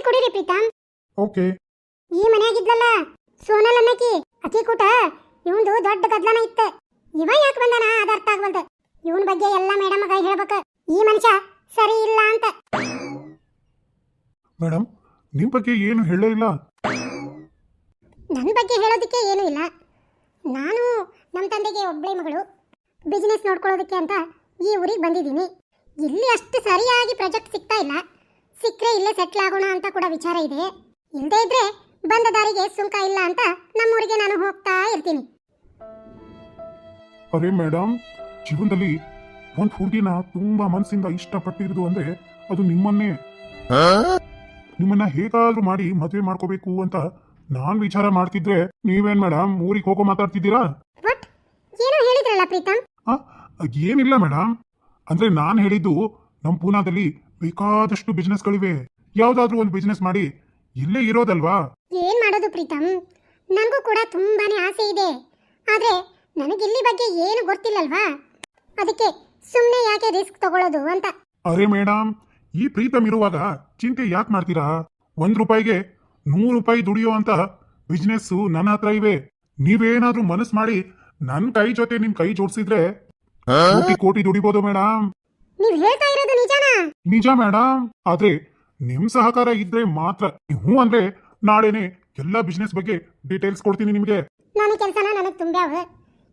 Coffee ಕುಡೀರಿ Preetham. Okay. ಈ ಮನೆಯಾಗಿದ್ಲಲ್ಲ ಸೋನಲ್ ಅನ್ನಕಿ ಅಕ್ಕಿ ಕೂಟ ಇವಂದು ದೊಡ್ಡ ಗದ್ಲನ ಇತ್ತ. ಇವ ಯಾಕೆ ಬಂದನ ಅದ ಅರ್ಥ ಆಗ್ವಲ್ದು. ಇವನ್ ಬಗ್ಗೆ ಎಲ್ಲ ಮೇಡಮ್ ಗ ಹೇಳ್ಬೇಕು. ಈ ಮನುಷ್ಯ ಸರಿ ಇಲ್ಲ ಅಂತ. ಮೇಡಮ್ ನಿಮ್ಮ ಬಗ್ಗೆ ಏನು ಹೇಳಲಿಲ್ಲ ನನ್ನ ಬಗ್ಗೆ ಹೇಳೋದಕ್ಕೆ ಏನು ಇಲ್ಲ. ನಾನು ನಮ್ಮ ತಂದೆಗೆ ಒಬ್ಬಳೆ ಮಗಳು. ಬಿಸ್ನೆಸ್ ನೋಡ್ಕೊಳ್ಳೋದಕ್ಕೆ ಅಂತ ಈ ಊರಿಗೆ ಬಂದಿದ್ದೀನಿ. ಇಲ್ಲಿ ಅಷ್ಟು ಸರಿಯಾಗಿ ಪ್ರಾಜೆಕ್ಟ್ ಸಿಗ್ತಾ ಇಲ್ಲ. ಸಿಕ್ಕರೆ ಇಲ್ಲೇ ಸೆಟ್ಲ್ ಆಗೋಣ ಅಂತ ಕೂಡ ವಿಚಾರ ಇದೆ. ಇಲ್ಲದೇ ಇದ್ರೆ ಬಂದ ದಾರಿಗೆ ಸುಂಕ ಇಲ್ಲ ಅಂತ ನಮ್ಮೂರಿಗೆ ನಾನು ಹೋಗ್ತಾ ಇರ್ತೀನಿ. ಅರೆ ಮೇಡಮ್ ಜೀವನದಲ್ಲಿ ಒಂದು ಹುಡುಗಿನ ತುಂಬಾ ಮನಸ್ಸಿಂದ ಇಷ್ಟಪಟ್ಟಿರೋದು ಅಂದ್ರೆ ಅದು ನಿಮ್ಮನ್ನೇ. ನಿಮ್ಮನ್ನ ಹೇಗಾದ್ರೂ ಮಾಡಿ ಮದುವೆ ಮಾಡ್ಕೋಬೇಕು ಅಂತ ನಾನ್ ವಿಚಾರ ಮಾಡ್ತಿದ್ರೆ ನೀವೇನ್ ಮೇಡಮ್ ಊರಿಗೆ ಹೋಗೋ ಮಾತಾಡ್ತಿದ್ದೀರಾ? ಏನೋ ಹೇಳಿದ್ರಲ್ಲ ಪ್ರೀತಮ್ ಏನಿಲ್ಲ ಮೇಡಮ್ ಅಂದ್ರೆ ನಾನ್ ಹೇಳಿದ್ದು ನಮ್ ಪೂನಾದಲ್ಲಿ ಬೇಕಾದಷ್ಟು ಬಿಸ್ನೆಸ್ಗಳಿವೆ ಯಾವ್ದಾದ್ರೂ ಒಂದು ಬಿಸ್ನೆಸ್ ಮಾಡಿ ಇಲ್ಲೇ ಇರೋದಲ್ವಾ? ಏನ್ ಮಾಡೋದು ಪ್ರೀತಮ್ ನನಗೂ ಕೂಡ ತುಂಬಾನೇ ಆಸೆ ಇದೆ. ಆದ್ರೆ ನನಗೆ ಇಲ್ಲಿ ಬಗ್ಗೆ ಏನು ಗೊತ್ತಿಲ್ಲಲ್ವಾ? ಅದಕ್ಕೆ ಸುಮ್ಮನೆ ಯಾಕೆ ರಿಸ್ಕ್ ತಗೊಳ್ಳೋದು ಅಂತ? ಅರೆ ಮೇಡಮ್ ಈ ಪ್ರೀತಮ್ ಇರುವಾಗ ಚಿಂತೆ ಯಾಕೆ ಮಾಡ್ತೀರಾ? ಒಂದ್ ರೂಪಾಯಿಗೆ ನೂರು ರೂಪಾಯಿ ದುಡಿಯೋ ಅಂತ ಬಿಸ್ನೆಸ್ ನನ್ನ ಹತ್ರ ಇವೆ. ನೀವೇನಾದ್ರೂ ಮನಸ್ಸು ಮಾಡಿ ನನ್ನ ಕೈ ಜೊತೆ ನಿಮ್ ಕೈ ಜೋಡಿಸಿದ್ರೆ ಕೋಟಿ ಕೋಟಿ ದುಡಿಬೋದು ಮೇಡಮ್ ನೀವ್ ಹೇಳ್ತಾ ಇರೋದು ನಿಜಾನಾ? ನಿಜ ಮೇಡಮ್ ಆದ್ರೆ ನಿಮ್ ಸಹಕಾರ ಇದ್ರೆ ಮಾತ್ರ. ನೀವ್ ಹ್ಞೂ ಅಂದ್ರೆ ನಾಳೆನೆ ಎಲ್ಲಾ ಬಿಸ್ನೆಸ್ ಬಗ್ಗೆ ಡೀಟೇಲ್ಸ್ ಕೊಡ್ತೀನಿ ನಿಮ್ಗೆ. ನನ್ನ ಕೆಲಸನ ನನಗೆ ತುಂಬ್ಯಾವ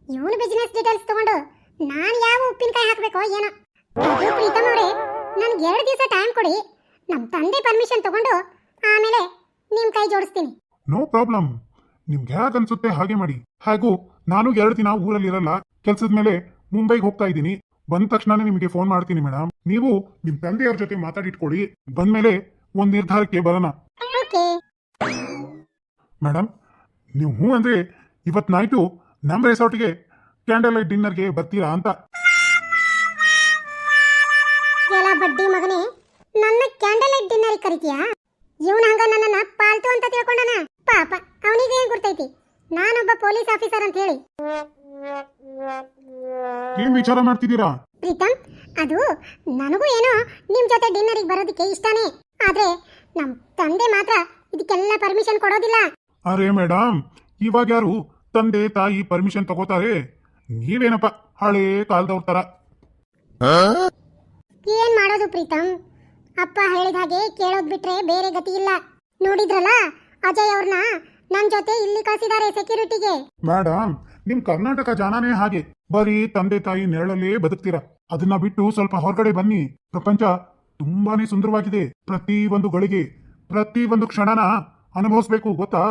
ಇವನು ಬಿಸ್ನೆಸ್ ಡೀಟೇಲ್ಸ್ ತಗೊಂಡು ನಾನ್ ಯಾವ ಉಪ್ಪಿನಕಾಯಿ ಹಾಕ್ಬೇಕೋ ಏನೋ. ಅದು ಪ್ರೀತಮ್ ಅವರೇ ನನ್ಗೆ ಎರಡು ದಿವಸ ಟೈಮ್ ಕೊಡಿ. ನಮ್ ತಂದೆ ಪರ್ಮಿಷನ್ ತಗೊಂಡು ಆಮೇಲೆ ನಿಮ್ ಕೈ ಜೋಡಿಸ್ತೀನಿ. ನೋ ಪ್ರಾಬ್ಲಮ್ ನಿಮ್ಗೆ ಹೇಗೆ ಅನ್ಸುತ್ತೆ ಹಾಗೆ ಮಾಡಿ. ಹಾಗೂ ನಾನು ಎರಡು ದಿನ ಊರಲ್ಲಿ ಇರಲ್ಲ ಕೆಲಸದ ಮೇಲೆ ಮುಂಬೈಗೆ ಹೋಗ್ತಾ ಇದ್ದೀನಿ. ಬಂದ ತಕ್ಷಣನೇ ನಿಮಗೆ ಫೋನ್ ಮಾಡ್ತೀನಿ ಮೇಡಮ್ ನೀವು ನಿಮ್ ತಂದೆಯವ್ರ ಜೊತೆ ಮಾತಾಡಿಟ್ಕೊಳ್ಳಿ. ಬಂದ್ಮೇಲೆ ಒಂದ್ ನಿರ್ಧಾರಕ್ಕೆ ಬರೋಣ. ಮೇಡಮ್ ನೀವು ಹ್ಞೂ ಅಂದ್ರೆ ಇವತ್ ನೈಟು ನಮ್ಮ ರೆಸಾರ್ಟ್ಗೆ ಕ್ಯಾಂಡಲ್ ಲೈಟ್ ಡಿನ್ನರ್ಗೆ ಬರ್ತೀರಾ ಅಂತ. ಎಲ್ಲ ಬಡ್ಡಿ ಮಗನೇ ನನ್ನ ಕ್ಯಾಂಡಲ್ ಲೈಟ್ ಡಿನ್ನರ್ ಕರಿತೀಯಾ? ಇವನ ಹಂಗ ನನ್ನನ್ನ ಪಾಲ್ತು ಅಂತ ತಿಳ್ಕೊಂಡನ? ಪಾಪ ಅವನಿಗೆ ಏನ್ ಗುರ್ತೈತಿ? ನಾನೊಬ್ಬ ಪೊಲೀಸ್ ಆಫೀಸರ್ ಅಂತ ಹೇಳಿ. ಏನ್ ವಿಚಾರ ಮಾಡ್ತಿದ್ದೀರಾ? ಪ್ರೀತಮ್ ಅದು ನನಗೂ ಏನೋ ನಿಮ್ ಜೊತೆ ಡಿನ್ನರಿಗೆ ಬರೋದಕ್ಕೆ ಇಷ್ಟನೇ. ಆದ್ರೆ ನಮ್ ತಂದೆ ಮಾತ್ರ ಇದಕ್ಕೆಲ್ಲ ಪರ್ಮಿಷನ್ ಕೊಡೋದಿಲ್ಲ. ಅರೆ ಮೇಡಮ್ ಇವಾಗ ಯಾರು ತಂದೆ ತಾಯಿ ಪರ್ಮಿಷನ್ ತಗೋತಾರೆ? ನೀವೇನಪ್ಪ ಹಳೆ ಕಾಲದವ್ರ ತರ? ಏನ್ ಮಾಡೋದು ಪ್ರೀತಮ್ ಅಪ್ಪ ಹೇಳಿದ ಹಾಗೆ ಕೇಳೋದ್ ಬಿಟ್ರೆ ಬೇರೆ ಗತಿ ಇಲ್ಲ. ನೋಡಿದ್ರಲ್ಲ ಅಜಯ್ ಅವ್ರನ್ನ ನನ್ ಜೊತೆ ಇಲ್ಲಿ ಕಳ್ಸಿದ್ದಾರೆ ಸೆಕ್ಯೂರಿಟಿಗೆ ಮೇಡಮ್ ನಿಮ್ ಕರ್ನಾಟಕ ಜನನೇ ಹಾಗೆ. ಬರೀ ತಂದೆ ತಾಯಿ ನೆರಳಲ್ಲೇ ಬದುಕ್ತೀರಾ? ಅದನ್ನ ಬಿಟ್ಟು ಸ್ವಲ್ಪ ಹೊರಗಡೆ ಬನ್ನಿ. ಪ್ರಪಂಚ ತುಂಬಾನೇ ಸುಂದರವಾಗಿದೆ. ಪ್ರತಿ ಒಂದು ಗಳಿಗೆ ಪ್ರತಿ ಒಂದು ಕ್ಷಣನ ಅನುಭವಿಸ್ಬೇಕು ಗೊತ್ತಾ?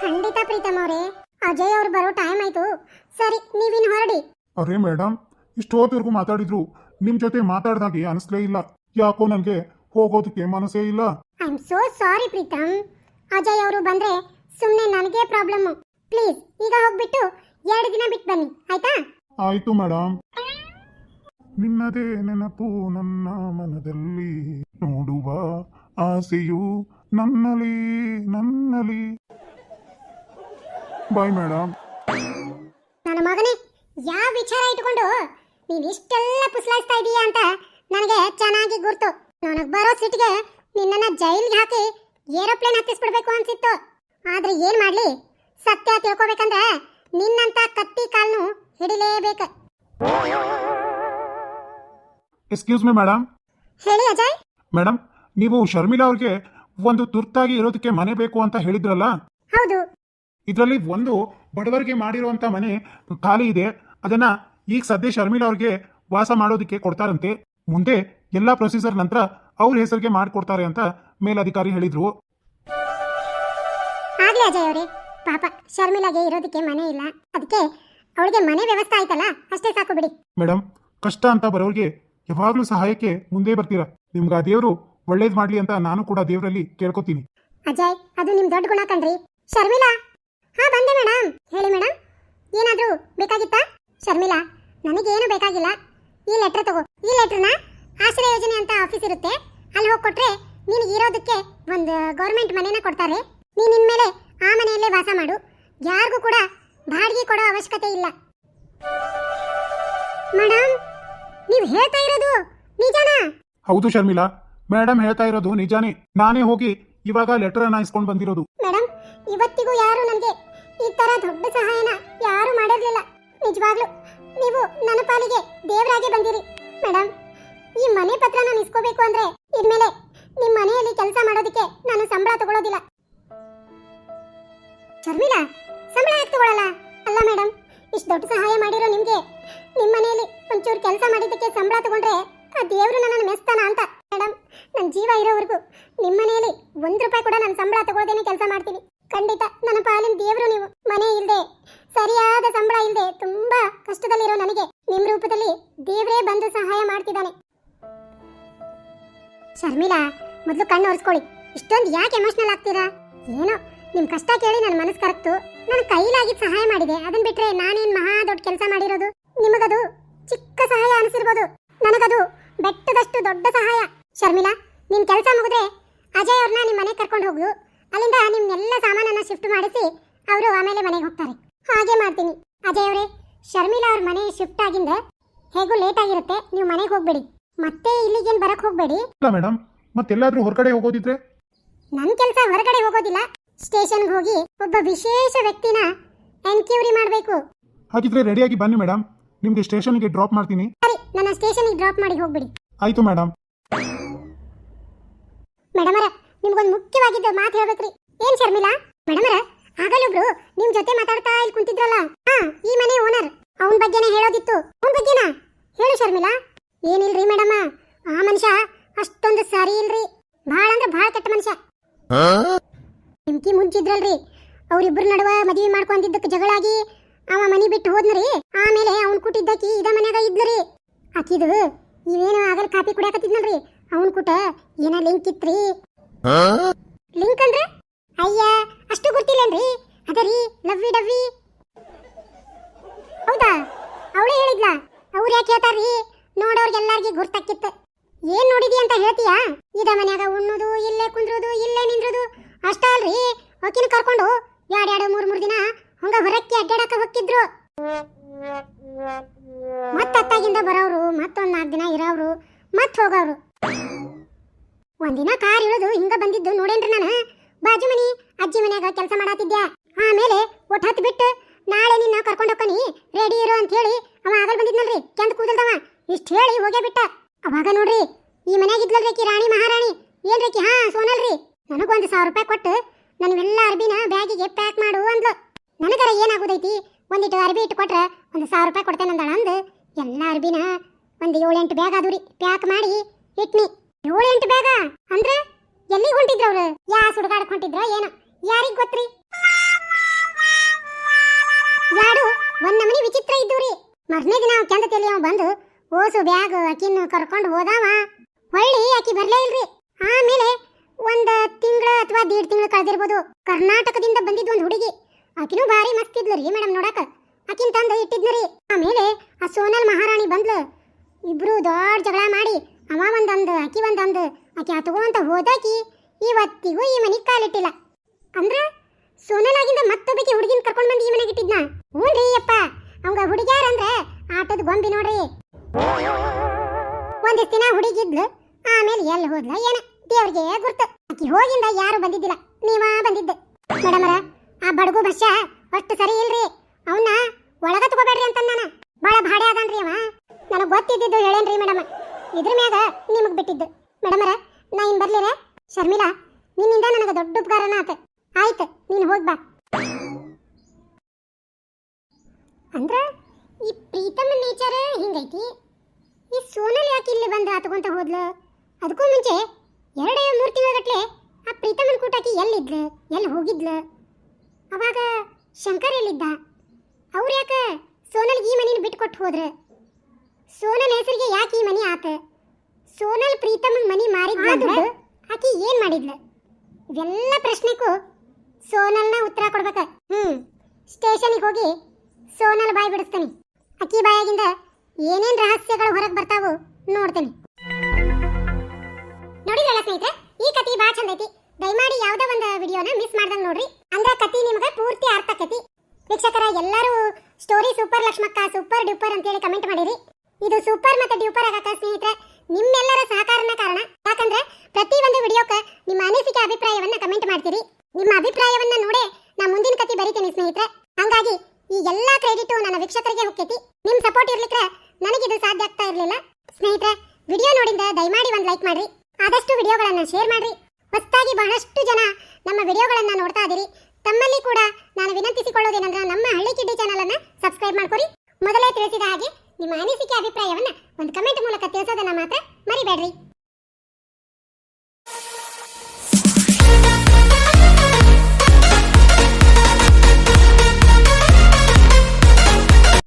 ಖಂಡಿತ ಪ್ರೀತಮ್ ಅವರೇ. ಅಜಯ್ ಅವ್ರು ಬರೋ ಟೈಮ್ ಆಯ್ತು. ಸರಿ ನೀವಿನ್ ಹೊರಡಿ. ಅರೆ ಮೇಡಮ್ ಇಷ್ಟೋತ್ವರೆಗೂ ಮಾತಾಡಿದ್ರು. ನಿಮ್ ಜೊತೆ ಮಾತಾಡ್ದಾಗೆ ಅನಿಸ್ಲೇ ಇಲ್ಲ. ಯಾಕೋ ನನ್ಗೆ ಹೋಗೋದಕ್ಕೆ ಮನಸ್ಸೇ ಇಲ್ಲ. I am so sorry Pritam. Ajay ಅವರು ಬಂದ್ರೆ ಸುಮ್ಮನೆ ನನಗೆ ಪ್ರಾಬ್ಲಮ್ ಪ್ಲೀಸ್ ಈಗ ಹೋಗ್ಬಿಟ್ಟು ಎರಡು ದಿನ ಬಿಟ್ಟು ಬನ್ನಿ ಆಯ್ತಾ? ಆಯ್ತು ಮೇಡಮ್ ನಿನ್ನದೇ ನೆನಪು ನನ್ನ ಮನದಲ್ಲಿ ನೋಡುವ ಆಸೆಯು ನನ್ನಲಿ ನನ್ನಲಿ ಬಾಯ್ ಮೇಡಮ್ ನನ್ನ ಮಗನೇ ಯಾವ ವಿಚಾರ ಇಟ್ಕೊಂಡು ನೀನ್ ಇಷ್ಟೆಲ್ಲ ಪುಸಲಾಯಿಸ್ತಾ ಇದೀಯ ಅಂತ ನನಗೆ ಚೆನ್ನಾಗಿ ಗುರ್ತು. ನನಗೆ ಬರೋ ಸಿಟಿಗೆ ನಿನ್ನನ್ನ ಜೈಲ್ಗೆ ಹಾಕಿ ಏರೋಪ್ಲೇನ್ ಹತ್ತಿಸ್ಬಿಡ್ಬೇಕು ಅನ್ಸಿತ್ತು. ಆದ್ರೆ ಏನ್ ಮಾಡ್ಲಿ? ಸತ್ಯ ತಿಳ್ಕೊಬೇಕಂದ್ರೆ ನಿನ್ನಂತ ಕತ್ತಿ ಕಾಲ್ನು ಹಿಡಿಲೇಬೇಕು. ಎಕ್ಸ್ಕ್ಯೂಸ್ ಮೀ ಮೇಡಮ್ ಹೇಳಿ ಅಜಯ್. ಮೇಡಮ್ ನೀವು ಶರ್ಮಿಲಾ ಅವ್ರಿಗೆ ಒಂದು ತುರ್ತಾಗಿ ಇರೋದಕ್ಕೆ ಮನೆ ಬೇಕು ಅಂತ ಹೇಳಿದ್ರಲ್ಲ? ಹೌದು. ಇದರಲ್ಲಿ ಒಂದು ಬಡವರಿಗೆ ಮಾಡಿರುವಂತ ಮನೆ ಖಾಲಿ ಇದೆ. ಅದನ್ನ ಈಗ ಸದ್ಯ ಶರ್ಮಿಲಾ ಅವ್ರಿಗೆ ವಾಸ ಮಾಡೋದಕ್ಕೆ ಕೊಡ್ತಾರಂತೆ. ಮುಂದೆ ಎಲ್ಲಾ ಪ್ರೊಸೀಜರ್ ನಂತರ ಅವ್ರ ಹೆಸರಿಗೆ ಮಾಡಿಕೊಡ್ತಾರೆ ಅಂತ ಮೇಲಧಿಕಾರಿ ಹೇಳಿದ್ರು. ಆಗ್ಲಿ ಅಜಯ್ ಅವರೇ. ಪಾಪ ಶರ್ಮಿಲಾಗೆ ಇರೋದಕ್ಕೆ ಮನೆ ಇಲ್ಲ. ಅದಕ್ಕೆ ಅವಳಿಗೆ ಮನೆ ವ್ಯವಸ್ಥೆ ಆಯ್ತಲ್ಲ? ಅಷ್ಟೇ ಸಾಕು ಬಿಡಿ. ಮೇಡಮ್ ಕಷ್ಟ ಅಂತ ಬರೋರಿಗೆ ಯಾವಾಗ್ಲೂ ಸಹಾಯಕ್ಕೆ ಮುಂದೆ ಬರ್ತೀರಾ? ನಿಮ್ಗೆ ಆ ದೇವರು ಒಳ್ಳೇದ್ ಮಾಡ್ಲಿ ಅಂತ ನಾನು ಕೂಡ ದೇವರಲ್ಲಿ ಕೇಳ್ಕೊತೀನಿ. ಅಜಯ್ ಅದು ನಿಮ್ ದೊಡ್ಡ ಗುಣ ಕಣ್ರಿ. ಶರ್ಮಿಲಾ ಹಾ ಬಂದೆ ಮೇಡಮ್ ಹೇಳಿ ಮೇಡಮ್ ಏನಾದ್ರೂ ಬೇಕಾಗಿತ್ತಾ? ಶರ್ಮಿಲಾ ನನಗೇನು ಬೇಕಾಗಿಲ್ಲ. ಈ ಲೆಟರ್ ತಗೋ. ಈ ಲೆಟರ್ನ ಆಶ್ರಯ ಯೋಜನೆ ಅಂತ ಆಫೀಸ್ ಇರುತ್ತೆ. ಅಲ್ಲಿ ಹೋಗಿ ಕೊಟ್ರೆ ನಿನಗೆ ಇರೋದಕ್ಕೆ ಒಂದು ಗೌರ್ಮೆಂಟ್ ಮನೆನ ಕೊಡ್ತಾರೆ. ನೀನ್ ಇನ್ಮೇಲೆ ಆ ಮನೆಯಲ್ಲೇ ವಾಸ ಮಾಡು. ಯಾರಿಗೂ ಕೂಡ ಬಾಡಿಗೆ ಕೊಡೋ ಅವಶ್ಯಕತೆ ಇಲ್ಲ. ಮೇಡಮ್ ನೀವು ಹೇಳ್ತಾ ಇರೋದು ನಿಜನಾ? ಹೌದು ಶರ್ಮಿಲಾ ಮೇಡಮ್ ಹೇಳ್ತಾ ಇರೋದು ನಿಜಾನೇ. ನಾನೇ ಹೋಗಿ ಇವಾಗ ಲೆಟರ್ ಅನ್ನ ಇಸ್ಕೊಂಡು ಬಂದಿರೋದು. ಮೇಡಮ್ ಇವತ್ತಿಗೂ ಯಾರು ನನಗೆ ಈ ತರ ದೊಡ್ಡ ಸಹಾಯನ ಯಾರು ಮಾಡಿರಲಿಲ್ಲ. ನಿಜವಾಗ್ಲೂ ನೀವು ನನ್ನ ಪಾಲಿಗೆ ದೇವರಾಗಿ ಬಂದಿರಿ. ಮೇಡಮ್ ಈ ಮನೆ ಪತ್ರ ನಾನು ಇಸ್ಕೋಬೇಕು ಅಂದ್ರೆ ಇದ್ಮೇಲೆ ನಿಮ್ಮ ಮನೆಯಲ್ಲಿ ಕೆಲಸ ಮಾಡೋದಕ್ಕೆ ಇಲ್ಲದೆ ತುಂಬಾ ಕಷ್ಟದಲ್ಲಿರೋ ನನಗೆ ನಿಮ್ ರೂಪದಲ್ಲಿ ದೇವರೇ ಬಂದು ಸಹಾಯ ಮಾಡ್ತಿದ್ದಾನೆ. ಶರ್ಮಿಲಾ ಮೊದಲು ಕಣ್ಣು ಒರೆಸ್ಕೊಳ್ಳಿ. ಇಷ್ಟೊಂದು ಯಾಕೆ ಎಮೋಷನಲ್ ಆಗ್ತೀರಾ? ಏನೋ, ನಿಮ್ ಕಷ್ಟ ಕೇಳಿ ನನ್ನ ಮನಸ್ಸು ಕರಕ್ತು ನನ್ನ ಕೈಲಾಗಿ ಸಹಾಯ ಮಾಡಿದೆ. ಅದನ್ನ ಬಿಟ್ರೆ ನಾನೇನ್ ಮಹಾ ದೊಡ್ಡ ಕೆಲಸ ಮಾಡಿರೋದು? ನಿಮಗದು ಚಿಕ್ಕ ಸಹಾಯ ಅನಿಸಿರ್ಬೋದು. ನನಗದು ಬೆಟ್ಟದಷ್ಟು ದೊಡ್ಡ ಸಹಾಯ. ಶರ್ಮಿಲಾ ನಿಮ್ ಕೆಲಸ ಮುಗಿದ್ರೆ ಅಜಯ್ ಅವ್ರನ್ನ ನಿಮ್ಮ ಮನೆಗೆ ಕರ್ಕೊಂಡು ಹೋಗ್ಲು. ಅಲ್ಲಿಂದ ನಿಮ್ನೆಲ್ಲ ಸಾಮಾನನ್ನ ಶಿಫ್ಟ್ ಮಾಡಿಸಿ ಅವರು ಆಮೇಲೆ ಮನೆಗೆ ಹೋಗ್ತಾರೆ. ಹಾಗೆ ಮಾಡ್ತೀನಿ. ಅಜಯ್ ಅವರೇ ಶರ್ಮಿಲಾ ಅವ್ರ ಮನೆ ಶಿಫ್ಟ್ ಆಗಿಂದ ಹೇಗೂ ಲೇಟ್ ಆಗಿರುತ್ತೆ ನೀವು ಮನೆಗೆ ಹೋಗ್ಬೇಡಿ. ಮತ್ತೆ ಇಲ್ಲಿಗೇನು ಬರಕ್ ಹೋಗ್ಬೇಡಿ. ಇಲ್ಲ ಮೇಡಮ್ ಮತ್ತೆಲ್ಲಾದ್ರೂ ಹೊರಗಡೆ ಹೋಗೋದಿದ್ರೆ? ನನ್ನ ಕೆಲಸ ಹೊರಗಡೆ ಹೋಗೋದಿಲ್ಲ ಸ್ಟೇಷನ್ಗೆ ಹೋಗಿ ಒಬ್ಬ ವಿಶೇಷ ವ್ಯಕ್ತಿನ ಎನ್ಕ್ಯೂರಿ ಮಾಡಬೇಕು. ಹಾಗಿದ್ರೆ ರೆಡಿಯಾಗಿ ಬನ್ನಿ ಮೇಡಮ್ ನಿಮ್ಗೆ ಸ್ಟೇಷನ್ಗೆ ಡ್ರಾಪ್ ಮಾಡ್ತೀನಿ. ಸರಿ ನನ್ನ ಸ್ಟೇಷನ್ಗೆ ಡ್ರಾಪ್ ಮಾಡಿ ಹೋಗ್ಬಿಡಿ. ಆಯ್ತು ಮೇಡಮ್. ಮೇಡಮರ ನಿಮ್ಗೊಂದು ಮುಖ್ಯವಾಗಿದ್ದ ಮಾತು ಹೇಳ್ಬೇಕ್ರಿ. ಏನ್ ಶರ್ಮಿಲಾ ಮೇಡಮರ ಆಗಲೊಬ್ರು ನಿಮ್ ಜೊತೆ ಮಾತಾಡ್ತಾ ಇಲ್ಲಿ ಕುಂತಿದ್ರಲ್ಲ? ಹಾ ಈ ಮನೆ ಓನರ್. ಅವನ ಬಗ್ಗೆನೇ ಹೇಳೋದಿತ್ತು. ಅವನ ಬಗ್ಗೆನಾ? ಹೇಳು ಶರ್ಮಿಲಾ ಏನಿಲ್ರಿ ಮೇಡಮ್? ಆ ಮನುಷ್ಯ ಅಷ್ಟೊಂದು ಸರಿ ಇಲ್ರಿ. ಭಾಳ ಅಂದ್ರೆ ಭಾಳ ಕೆಟ್ಟ ಮನುಷ್ಯ. ನಿಮ್ಕಿ ಮುಂಚಿದ್ರಲ್ರಿ. ಅವ್ರಿಬ್ರು ನಡುವ ಮದುವೆ ಮಾಡ್ಕೊಂಡಿದ್ದಕ್ಕೆ ಜಗಳಾಗಿ ಅವ ಮನಿ ಬಿಟ್ಟು ಹೋದ್ನರಿ. ಆಮೇಲೆ ಅವ್ನ್ ಕುಟ್ಟಿದ್ದಕ್ಕಿ ಇದ ಮನ್ಯಾಗ ಇದ್ಲರಿ. ಆಕಿದು ಇವೇನು ಆಗಲ್ ಕಾಪಿ ಕುಡಿಯಾಕತ್ತಿದ್ನಲ್ರಿ. ಅವನ್ ಕುಟ ಏನ ಲಿಂಕ್ ಇತ್ರಿ? ಲಿಂಕ್ ಅಂದ್ರೆ? ಅಯ್ಯ, ಅಷ್ಟು ಗೊತ್ತಿಲ್ಲನ್ರಿ. ಅದರಿ ಲವ್ವಿ ಡವ್ವಿ. ಹೌದಾ? ಅವಳೇ ಹೇಳಿದ್ಲ? ಅವ್ರು ಯಾಕೆ ಹೇಳ್ತಾರ್ರಿ? ನೋಡೋರ್ಗೆಲ್ಲಾರ್ಗಿ ಗುರ್ತಾಕಿತ್ತು ಏನ್ ನೋಡಿದಿ ಅಂತ ಹೇಳ್ತೀಯಾ? ಇದ ಮನ್ಯಾಗ ಉಣ್ಣುದು, ಇಲ್ಲೇ ಕುಂದ್ರುದು, ಇಲ್ಲೇ ನಿಂದ್ರುದು. ಅಷ್ಟ ಅಲ್ರಿ ಆಕಿನ ಕರ್ಕೊಂಡು ಎರಡೆರಡು ಮೂರ್ ಮೂರ್ ದಿನ ಹಂಗ ಹೊರಕ್ಕೆ ಅಡ್ಡಾಡಕ ಹೊಕ್ಕಿದ್ರು ಮತ್ತ ಅತ್ತಾಗಿಂದ ಬರೋರು ಮತ್ತೊಂದ್ ನಾಲ್ಕು ದಿನ ಇರೋರು ಮತ್ ಹೋಗೋರು ಒಂದಿನ ಕಾರ್ ಇಳಿದು ಹಿಂಗ ಬಂದಿದ್ದು ನೋಡೇನ್ರಿ ನಾನು. ಬಾಜು ಮನಿ, ಅಜ್ಜಿ ಮನ್ಯಾಗ ಕೆಲಸ ಮಾಡಾತಿದ್ಯಾ? ಆಮೇಲೆ ಒಟ್ಟು ಹತ್ತು ಬಿಟ್ಟು ನಾಳೆ ನಿನ್ನ ಕರ್ಕೊಂಡು ಹೋಗ್ಕನಿ ರೆಡಿ ಇರು ಅಂತ ಹೇಳಿ ಅವ ಆಗಲ್ ಬಂದಿದ್ನಲ್ರಿ, ಕೆಂದ್ ಕೂದಲ್ದವ. ಇಷ್ಟ ಹೇಳಿ ಹೋಗೇ ಬಿಟ್ಟ. ಅವಾಗ ನೋಡ್ರಿ, ಈ ಮನ್ಯಾಗ ಇದ್ಲಲ್ರಿ ರಾಣಿ ಮಹಾರಾಣಿ? ಏನ್ರಿ ಹಾ, ಸೋನಲ್ರಿ. ನನಗೊಂದು ಸಾವಿರ ರೂಪಾಯಿ ಕೊಟ್ಟು ನನವೆಲ್ಲ ಅರ್ಬಿನ ಬ್ಯಾಗಿಗೆ ಪ್ಯಾಕ್ ಮಾಡು ಅಂದ್ಲು. ನನಗರ ಏನಾಗೋದೈತಿ? ಒಂದಿಟ್ಟು ಅರ್ಬಿ ಇಟ್ಟು ಕೊಟ್ರೆ ಒಂದು ಸಾವಿರ ರೂಪಾಯಿ ಕೊಡ್ತೇನೆ ಅಂದಳ ಅಂದು ಎಲ್ಲ ಅರ್ಬಿನ ಒಂದು ಏಳೆಂಟು ಬ್ಯಾಗ್ ಆದ್ರಿ. ಪ್ಯಾಕ್ ಮಾಡಿ ಇಟ್ನಿ. ಏಳೆಂಟು ಬ್ಯಾಗ? ಅಂದ್ರೆ ಎಲ್ಲಿಗೆ ಹೊಂಟಿದ್ರು ಅವರು? ಯಾ ಸುಡಗಾಡಕ್ಕೆ ಹೊಂಟಿದ್ರ ಏನೋ? ಯಾರಿಗ್ ಗೊತ್ತ್ರಿ? ಯಾರು ಒಂದ್ ನಮನಿ ವಿಚಿತ್ರ ಇದ್ದೂರಿ ಮರ್ನೇ ದಿನ ಕೆಂದ ತಲಿ ಅವ ಬಂದು ಓಸು ಬ್ಯಾಗ್, ಅಕ್ಕಿನ ಕರ್ಕೊಂಡು ಹೋದಾವ. ಹೊಳ್ಳಿ ಆಕಿ ಬರ್ಲೇ ಇಲ್ರಿ. ಆಮೇಲೆ ಒಂದ್ ತಿಂಗಳ ಅಥವಾ ದೀಡ್ ತಿಂಗಳು ಕಳೆದಿರ್ಬೋದು. ಕರ್ನಾಟಕದಿಂದ ಬಂದಿದ್ ಒಂದ್ ಹುಡುಗಿ. ಆಕಿನೂ ಭಾರಿ ಮಸ್ತ್ ಇದ್ಲು ರೀ ಮೇಡಮ್ ನೋಡಕ. ಆಕಿನ ತಂದು ಇಟ್ಟಿದ್ನರಿ ಆಮೇಲೆ ಆ ಸೋನಲ್ ಮಹಾರಾಣಿ ಬಂದ್ಲು. ಇಬ್ರು ದೊಡ್ಡ ಜಗಳ ಮಾಡಿ, ಅವ ಒಂದಂದು ಆಕಿ ಒಂದಂದು ಆಕಿ ಆ ತಗೋಂತ ಹೋದಾಕಿ ಇವತ್ತಿಗೂ ಈ ಮನೆಗೆ ಕಾಲಿಟ್ಟಿಲ್ಲ. ಅಂದ್ರ ಸೋನಲಾಗಿಂದ ಮತ್ತೊಬ್ಬಕಿ ಹುಡುಗಿನ ಕರ್ಕೊಂಡು ಬಂದು ಈ ಮನೆಗೆ ಇಟ್ಟಿದ್ನ? ರೀ ಅಪ್ಪ ಅವಂಗ ಹುಡುಗ್ಯಾರ ಅಂದ್ರೆ ಆಟದ ಗೊಂಬಿ ನೋಡ್ರಿ. ಒಂದಿಷ್ಟು ದಿನ ಹುಡುಗಿದ್ಲು, ಆಮೇಲೆ ಎಲ್ಲಿ ಹೋದ್ಲ ಏನ? ದೇವ್ರಿಗೆ ಗುರ್ತು. ಆಕಿ ಹೋಗಿಂದ ಯಾರು ಬಂದಿದ್ದಿಲ್ಲ, ನೀವಾ ಬಂದಿದ್ದೆ. ಮೇಡಮರ, ಆ ಬಡಗು ಬಸ್ಸ ಅಷ್ಟು ಸರಿ ಇಲ್ರಿ. ಅವನ್ನ ಒಳಗ ತಗೋಬೇಡ್ರಿ ಅಂತ ನಾನು. ಭಾಳ ಭಾಡೆ ಅದಾನ್ರಿ ಅವ. ನನಗೆ ಗೊತ್ತಿದ್ದಿದ್ದು ಹೇಳೇನ್ರಿ ಮೇಡಮ್. ಇದ್ರ ಮ್ಯಾಗ ನಿಮಗೆ ಬಿಟ್ಟಿದ್ದು. ಮೇಡಮರ ನಾ ಇನ್ ಬರ್ಲಿರ? ಶರ್ಮಿಲಾ ನಿನ್ನಿಂದ ನನಗೆ ದೊಡ್ಡ ಉಪಕಾರನ ಆತ. ಆಯ್ತು, ನೀನು ಹೋಗಿ ಬಾ. ಅಂದ್ರ, ಈ ಪ್ರೀತಮ್ ನೇಚರ್ ಹಿಂಗೈತಿ? ಈ ಸೋನಲ್ ಯಾಕೆ ಇಲ್ಲಿ ಬಂದು ಆತಕೊಂತ ಹೋದ್ಲು? ಅದಕ್ಕೂ ಮುಂಚೆ ಎರಡೇ ಮೂರು ತಿಂಗಳಗಟ್ಲೆ ಆ ಪ್ರೀತಮನ್ ಕೂಟಾಕಿ ಎಲ್ಲಿದ್ಲು? ಎಲ್ಲಿ ಹೋಗಿದ್ಲು? ಅವಾಗ ಶಂಕರ್ ಎಲ್ಲಿದ್ದ? ಅವ್ರು ಯಾಕೆ ಸೋನಲ್ಗೆ ಈ ಬಿಟ್ಟು ಕೊಟ್ಟು ಹೋದ್ರೆ? ಸೋನಲ್ ಹೆಸರಿಗೆ ಯಾಕೆ ಈ ಮನೆ ಆತ? ಸೋನಲ್ ಪ್ರೀತಮ್ ಮನಿ ಮಾರಿದ್ಲ ದುಡ್ಡು ಆಕಿ ಏನ್ ಮಾಡಿದ್ಲ? ಇವೆಲ್ಲ ಪ್ರಶ್ನೆಗೂ ಸೋನಲ್ನ ಉತ್ತರ ಕೊಡ್ಬೇಕ. ಹ್ಮ್ ಸ್ಟೇಷನ್ಗೆ ಹೋಗಿ ಸೋನಲ್ ಬಾಯಿ ಬಿಡಿಸ್ತೀನಿ. ಅಕ್ಕಿ ಬಾಯಾಗಿಂದ ಏನೇನ್ ರಹಸ್ಯಗಳು ಹೊರಗೆ ಬರ್ತಾವು ನೋಡ್ತೇನೆ. ನೋಡಿದ್ರಲ್ಲ ಸ್ನೇಹಿತರೆ ಈ ಕತಿ ಬಾ ಚಂದ ಐತಿ. ದಯಮಾಡಿ ಯಾವ್ದೋ ಒಂದು ವಿಡಿಯೋನ ಮಿಸ್ ಮಾಡ್ದಂಗ್ ನೋಡ್ರಿ. ಅಂದ್ರೆ ಕತಿ ನಿಮ್ಗೆ ಪೂರ್ತಿ ಅರ್ಥ ಆಕತಿ. ವೀಕ್ಷಕರ ಎಲ್ಲರೂ story super Lakshmakka super duper ಅಂತೇಳಿ ಕಮೆಂಟ್ ಮಾಡಿರಿ. ಇದು ಸೂಪರ್ ಮತ್ತೆ ಡ್ಯೂಪರ್ ಆಗಕ ಸ್ನೇಹಿತರೆ ನಿಮ್ಮೆಲ್ಲರ ಸಹಕಾರನ ಕಾರಣ. ಯಾಕಂದ್ರೆ ಪ್ರತಿ ಒಂದು ವಿಡಿಯೋಕ್ಕೆ ನಿಮ್ಮ ಅನಿಸಿಕೆ ಅಭಿಪ್ರಾಯವನ್ನ ಕಮೆಂಟ್ ಮಾಡ್ತೀರಿ. ನಿಮ್ಮ ಅಭಿಪ್ರಾಯವನ್ನ ನೋಡಿ ನಾ ಮುಂದಿನ ಕಥೆ ಬರೀತೀನಿ ಸ್ನೇಹಿತರೆ. ಹಂಗಾಗಿ ಈ ಎಲ್ಲಾ ಕ್ರೆಡಿಟು ನನ್ನ ವೀಕ್ಷಕರಿಗೆ ಹೋಗ್ತೈತಿ. ನಿಮ್ ಸಪೋರ್ಟ್ ಇರ್ಲಿಕ್ಕೆ ನನಗಿದು ಸಾಧ್ಯ ಆಗ್ತಾ ಇರಲಿಲ್ಲ. ಸ್ನೇಹಿತರೆ, ವಿಡಿಯೋ ನೋಡಿದ ದಯಮಾಡಿ ಒಂದು ಲೈಕ್ ಮಾಡ್ರಿ. ಆದಷ್ಟು ವಿಡಿಯೋಗಳನ್ನ ಶೇರ್ ಮಾಡ್ರಿ. ಹೊಸದಾಗಿ ಬಹಳಷ್ಟು ಜನ ನಮ್ಮ ವಿಡಿಯೋಗಳನ್ನ ನೋಡ್ತಾ ಇದ್ದೀರಿ ತಮ್ಮಲ್ಲಿ ಕೂಡ ನಾನು ವಿನಂತಿಸಿಕೊಳ್ಳೋದೇನೆಂದ್ರೆ ನಮ್ಮ ಹಳ್ಳಿ ಕಿಡ್ಡಿ ಚಾನಲನ್ನು ಸಬ್ಸ್ಕ್ರೈಬ್ ಮಾಡ್ಕೊರಿ. ಮೊದಲೇ ತಿಳಿಸಿದ ಹಾಗೆ ನಿಮ್ಮ ಅನಿಸಿಕೆ ಅಭಿಪ್ರಾಯವನ್ನ ಒಂದು ಕಮೆಂಟ್ ಮೂಲಕ ತಿಳಿಸೋದನ್ನ ಮಾತ್ರ ಮರಿಬೇಡ್ರಿ.